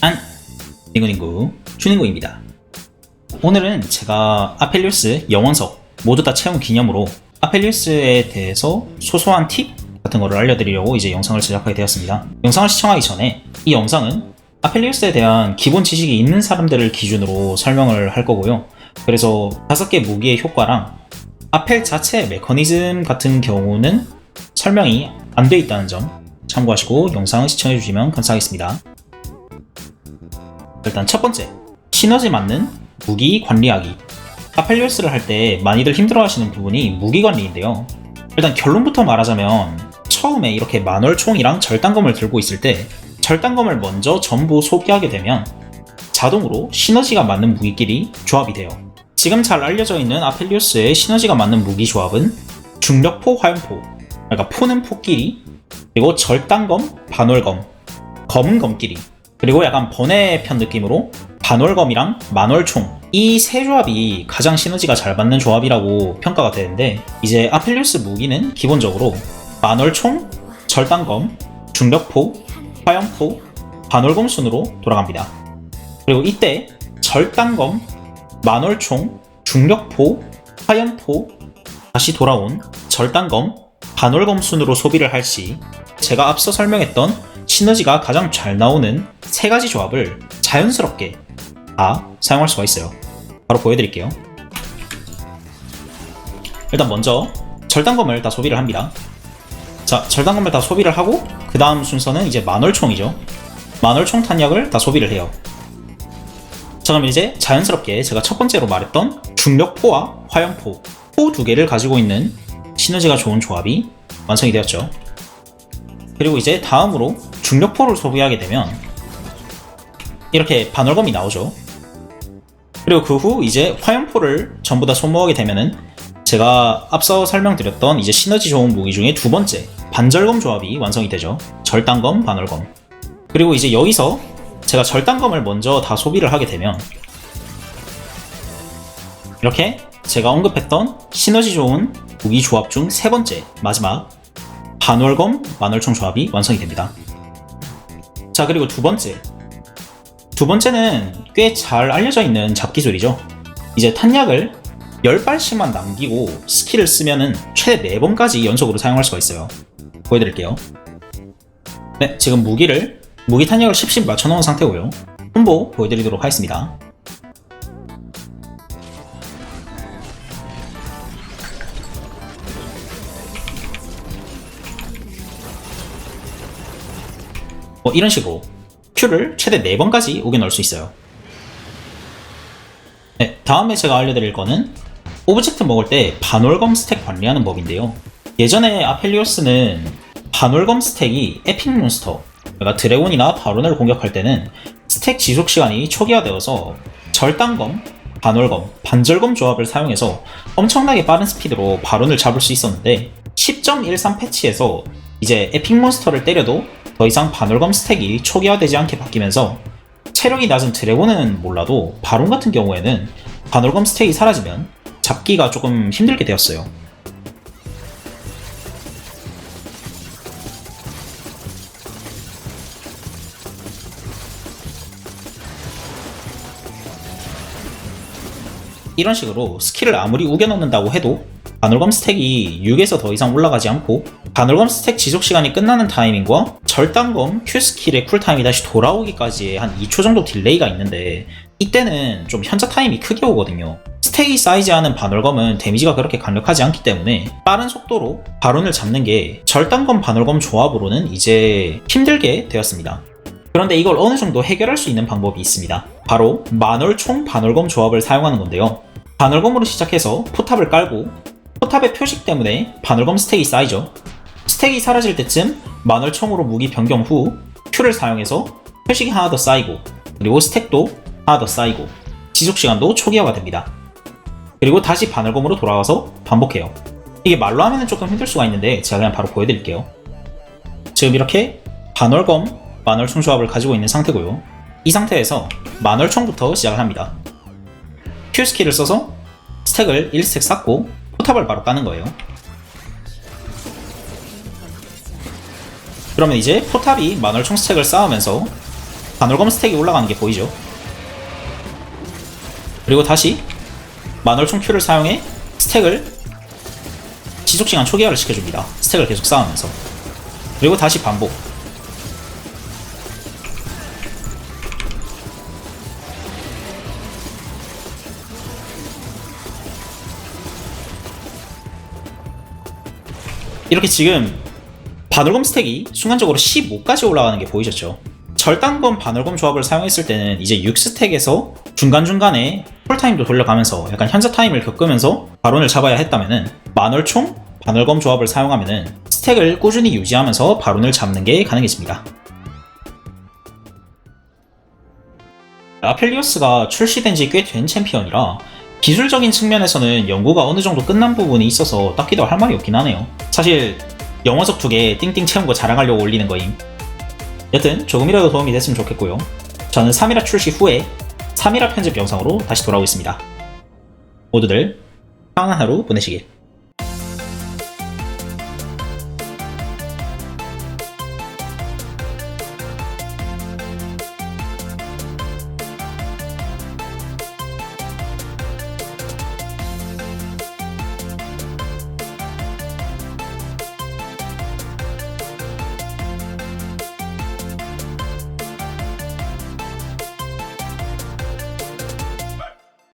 안! 닝구닝구 슈닝구입니다. 오늘은 제가 아펠리우스 영원석 모두 다 채운 기념으로 아펠리우스에 대해서 소소한 팁 같은 거를 알려드리려고 이제 영상을 제작하게 되었습니다. 영상을 시청하기 전에 이 영상은 아펠리우스에 대한 기본 지식이 있는 사람들을 기준으로 설명을 할 거고요. 그래서 다섯 개 무기의 효과랑 아펠 자체 메커니즘 같은 경우는 설명이 안 돼 있다는 점 참고하시고 영상을 시청해 주시면 감사하겠습니다. 일단 첫 번째 시너지 맞는 무기 관리하기. 아펠리우스를 할 때 많이들 힘들어하시는 부분이 무기 관리인데요. 일단 결론부터 말하자면 처음에 이렇게 마놀 총이랑 절단검을 들고 있을 때 절단검을 먼저 전부 소비하게 되면 자동으로 시너지가 맞는 무기끼리 조합이 돼요. 지금 잘 알려져 있는 아펠리우스의 시너지가 맞는 무기 조합은 중력포 화염포 그러니까 포는 포끼리 그리고 절단검 반월검 검은 검끼리 그리고 약간 번외편 느낌으로 반월검이랑 만월총 이 세 조합이 가장 시너지가 잘 맞는 조합이라고 평가가 되는데 이제 아펠리우스 무기는 기본적으로 만월총, 절단검, 중력포, 화염포, 반월검 순으로 돌아갑니다. 그리고 이때 절단검, 만월총, 중력포, 화염포 다시 돌아온 절단검, 반월검 순으로 소비를 할 시 제가 앞서 설명했던 시너지가 가장 잘 나오는 세 가지 조합을 자연스럽게 다 사용할 수가 있어요. 바로 보여드릴게요. 일단 먼저 절단검을 다 소비를 합니다. 자, 절단검을 다 소비를 하고 그 다음 순서는 이제 만월총이죠. 만월총 탄약을 다 소비를 해요. 자, 그럼 이제 자연스럽게 제가 첫 번째로 말했던 중력포와 화염포 포 두 개를 가지고 있는 시너지가 좋은 조합이 완성이 되었죠. 그리고 이제 다음으로 중력포를 소비하게 되면 이렇게 반월검이 나오죠. 그리고 그 후 이제 화염포를 전부 다 소모하게 되면은 제가 앞서 설명드렸던 이제 시너지 좋은 무기 중에 두 번째 반절검 조합이 완성이 되죠. 절단검, 반월검. 그리고 이제 여기서 제가 절단검을 먼저 다 소비를 하게 되면 이렇게 제가 언급했던 시너지 좋은 무기 조합 중 세 번째 마지막 반월검, 만월총 조합이 완성이 됩니다. 자 그리고 두 번째 두 번째는 꽤 잘 알려져 있는 잡기술이죠. 이제 탄약을 10발씩만 남기고 스킬을 쓰면은 최대 4번까지 연속으로 사용할 수가 있어요. 보여드릴게요. 네, 지금 무기를, 무기 탄약을 10씩 맞춰놓은 상태고요. 콤보 보여드리도록 하겠습니다. 뭐 이런 식으로 Q를 최대 4번까지 우겨 넣을 수 있어요. 네, 다음에 제가 알려드릴 거는 오브젝트 먹을 때 반월검 스택 관리하는 법인데요. 예전에 아펠리오스는 반월검 스택이 에픽 몬스터, 그러니까 드래곤이나 바론을 공격할 때는 스택 지속 시간이 초기화되어서 절단검, 반월검, 반절검 조합을 사용해서 엄청나게 빠른 스피드로 바론을 잡을 수 있었는데 10.13 패치에서 이제 에픽 몬스터를 때려도 더 이상 반월검 스택이 초기화되지 않게 바뀌면서 체력이 낮은 드래곤은 몰라도 바론 같은 경우에는 반월검 스택이 사라지면 잡기가 조금 힘들게 되었어요. 이런 식으로 스킬을 아무리 우겨 넣는다고 해도 반월검 스택이 6에서 더 이상 올라가지 않고 반월검 스택 지속 시간이 끝나는 타이밍과 절단검 Q 스킬의 쿨타임이 다시 돌아오기까지의 한 2초 정도 딜레이가 있는데 이때는 좀 현자 타임이 크게 오거든요. 스택이 사이즈하는 반월검은 데미지가 그렇게 강력하지 않기 때문에 빠른 속도로 바론을 잡는 게 절단검 반월검 조합으로는 이제 힘들게 되었습니다. 그런데 이걸 어느 정도 해결할 수 있는 방법이 있습니다. 바로 만월총 반월검 조합을 사용하는 건데요. 반월검으로 시작해서 포탑을 깔고 포탑의 표식 때문에 반월검 스택이 쌓이죠. 스택이 사라질 때쯤 만월총으로 무기 변경 후 Q를 사용해서 표식이 하나 더 쌓이고 그리고 스택도 하나 더 쌓이고 지속 시간도 초기화가 됩니다. 그리고 다시 반월검으로 돌아와서 반복해요. 이게 말로 하면 조금 힘들 수가 있는데 제가 그냥 바로 보여드릴게요. 지금 이렇게 반월검, 만월총 조합을 가지고 있는 상태고요. 이 상태에서 만월총부터 시작을 합니다. Q 스킬을 써서 스택을 1스택 쌓고 포탑을 바로 까는 거예요. 그러면 이제 포탑이 만월총 스택을 쌓으면서 반월검 스택이 올라가는 게 보이죠? 그리고 다시 만월총 Q를 사용해 스택을 지속시간 초기화를 시켜줍니다. 스택을 계속 쌓으면서. 그리고 다시 반복. 이렇게 지금 반월검 스택이 순간적으로 15까지 올라가는 게 보이셨죠? 절단검 반월검 조합을 사용했을 때는 이제 6스택에서 중간중간에 풀타임도 돌려가면서 약간 현자 타임을 겪으면서 바론을 잡아야 했다면은 만월총 반월검 조합을 사용하면은 스택을 꾸준히 유지하면서 바론을 잡는 게 가능해집니다. 아펠리오스가 출시된 지 꽤 된 챔피언이라 기술적인 측면에서는 연구가 어느 정도 끝난 부분이 있어서 딱히 더 할 말이 없긴 하네요. 사실 영어석 두 개 띵띵 채운 거 자랑하려고 올리는 거임. 여튼 조금이라도 도움이 됐으면 좋겠고요. 저는 3이라 출시 후에 3이라 편집 영상으로 다시 돌아오겠습니다. 모두들 편안한 하루 보내시길.